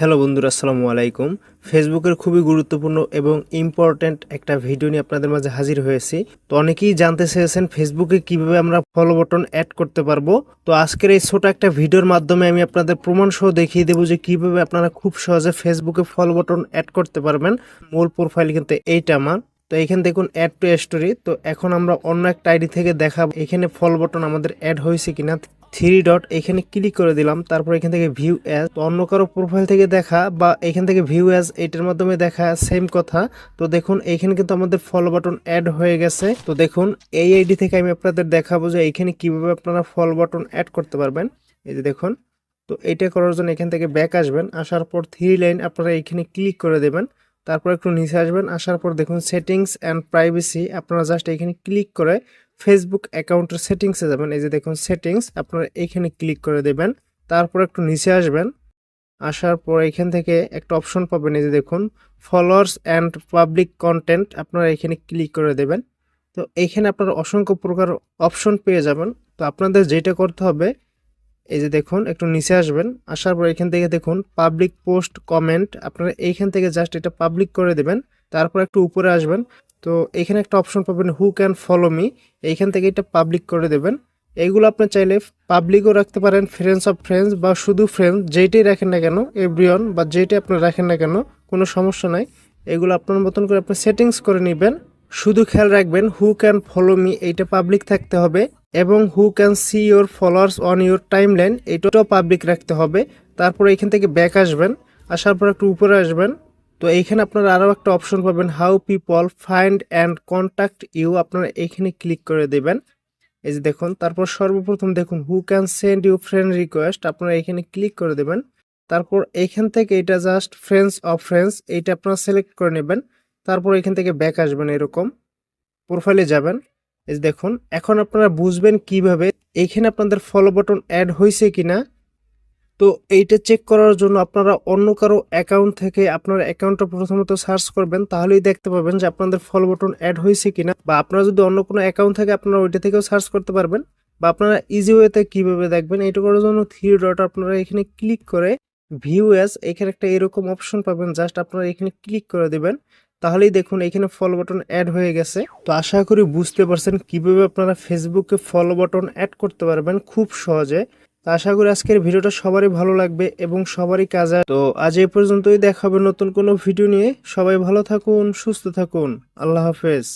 Hello বন্ধুরা, আসসালামু আলাইকুম। ফেসবুকের খুবই গুরুত্বপূর্ণ এবং ইম্পর্ট্যান্ট একটা ভিডিও নিয়ে আপনাদের মাঝে হাজির হয়েছি। তো অনেকেই জানতে চেয়েছেন ফেসবুকে কীভাবে আমরা ফলো বাটন অ্যাড করতে পারব। তো আজকের এই ছোট একটা ভিডিওর মাধ্যমে আমি আপনাদের প্রমাণ সহ দেখিয়ে দেবো যে কীভাবে আপনারা খুব সহজে ফেসবুকে ফলো বাটন অ্যাড করতে পারবেন। মূল প্রোফাইল কিন্তু এইটা আমার। তো এখানে দেখুন অ্যাড টু স্টোরি তো এখন আমরা অন্য একটা আইডি থেকে দেখাবো। এখানে ফল বাটন আমাদের অ্যাড হয়েছে কিনা। থ্রি ডট এখানে ক্লিক করে দিলাম, তারপর এখান থেকে ভিউ অ্যাজ অন্য কারও প্রোফাইল থেকে দেখা বা এখান থেকে ভিউ অ্যাজ এটার মাধ্যমে দেখা সেম কথা। তো দেখুন, এখানে কিন্তু আমাদের ফলো বাটন অ্যাড হয়ে গেছে। তো দেখুন, এই আইডি থেকে আমি আপনাদের দেখাবো যে এখানে কীভাবে আপনারা ফলো বাটন অ্যাড করতে পারবেন। এই যে দেখুন, তো এইটা করার জন্য এখান থেকে ব্যাক আসবেন, আসার পর থ্রি লাইন আপনারা এখানে ক্লিক করে দেবেন। তারপর একটু নিচে আসবেন, আসার পর দেখুন সেটিংস অ্যান্ড প্রাইভেসি আপনারা জাস্ট এখানে ক্লিক করে ফেসবুক অ্যাকাউন্টের সেটিংসে যাবেন, এই যে দেখুন সেটিংস আপনারা এখানে ক্লিক করে দেবেন, তারপর একটু নিচে আসবেন, আসার পর এখান থেকে একটা অপশন পাবেন, এই যে দেখুন ফলোয়ার্স অ্যান্ড পাবলিক কন্টেন্ট আপনারা এখানে ক্লিক করে দেবেন। তো এখানে আপনারা অসংখ্য প্রকার অপশন পেয়ে যাবেন। তো আপনাদের যেটা করতে হবে, এই যে দেখুন, একটু নিচে আসবেন, আসার পর এখান থেকে দেখুন পাবলিক পোস্ট কমেন্ট আপনারা এইখান থেকে জাস্ট এটা পাবলিক করে দেবেন, তারপর একটু উপরে আসবেন। তো এখানে একটা অপশন পাবেন হু ক্যান ফলো মি এইখান থেকে এটা পাবলিক করে দেবেন। এইগুলো আপনি চাইলে পাবলিকও রাখতে পারেন ফ্রেন্ডস অফ ফ্রেন্ডস বা শুধু ফ্রেন্ডস যেইটাই রাখেন না কেন এভরিওয়ান বা যেইটাই আপনি রাখেন না কেন, কোনো সমস্যা নাই। এগুলো আপনার মতন করে আপনি সেটিংস করে নেবেন, শুধু খেয়াল রাখবেন হু ক্যান ফলো মি এইটা পাবলিক থাকতে হবে এবং who can see your followers on your timeline এইটাও পাবলিক রাখতে হবে। তারপর এখান থেকে ব্যাক আসবেন, আসার পর একটু উপরে আসবেন তো এইখানে আপনারা আরও একটা অপশন পাবেন how people find and contact you আপনারা এইখানে ক্লিক করে দেবেন। এই যে দেখুন, তারপর সর্বপ্রথম দেখুন who can send you friend request আপনারা এখানে ক্লিক করে দেবেন। তারপর এইখান থেকে এটা জাস্ট ফ্রেন্ডস অফ ফ্রেন্ডস এইটা আপনারা সিলেক্ট করে নেবেন। তারপর এখান থেকে ব্যাক আসবেন এরকম। প্রোফাইলে যাবেন। এই দেখুন, এখন আপনারা বুঝবেন কীভাবে, এইখানে আপনাদের ফলো বাটন অ্যাড হয়েছে কিনা। তো এইটা চেক করার জন্য আপনারা অন্য কারও অ্যাকাউন্ট থেকে আপনার অ্যাকাউন্টটা প্রথমত সার্চ করবেন, তাহলেই দেখতে পাবেন যে আপনাদের ফলো বটন অ্যাড হয়েছে কিনা। বা আপনারা যদি অন্য কোনো অ্যাকাউন্ট থাকে আপনারা ওইটা থেকেও সার্চ করতে পারবেন, বা আপনারা ইজি ওয়েতে কীভাবে দেখবেন, এইটা করার জন্য থ্রি ডট আপনারা এখানে ক্লিক করে ভিউ অ্যাজ এখানে একটা এরকম অপশন পাবেন জাস্ট আপনারা এখানে ক্লিক করে দেবেন। তাহলেই দেখুন এখানে ফলো বাটন অ্যাড হয়ে গেছে। তো আশা করি বুঝতে পারছেন কীভাবে আপনারা ফেসবুকে ফলো বাটন অ্যাড করতে পারবেন খুব সহজে। তো আশা করি আজকের ভিডিওটা সবারই ভালো লাগবে এবং সবারই কাজে তো আজ এই পর্যন্তই, দেখা হবে নতুন কোনো ভিডিও নিয়ে। সবাই ভালো থাকুন, সুস্থ থাকুন। আল্লাহ হাফেজ।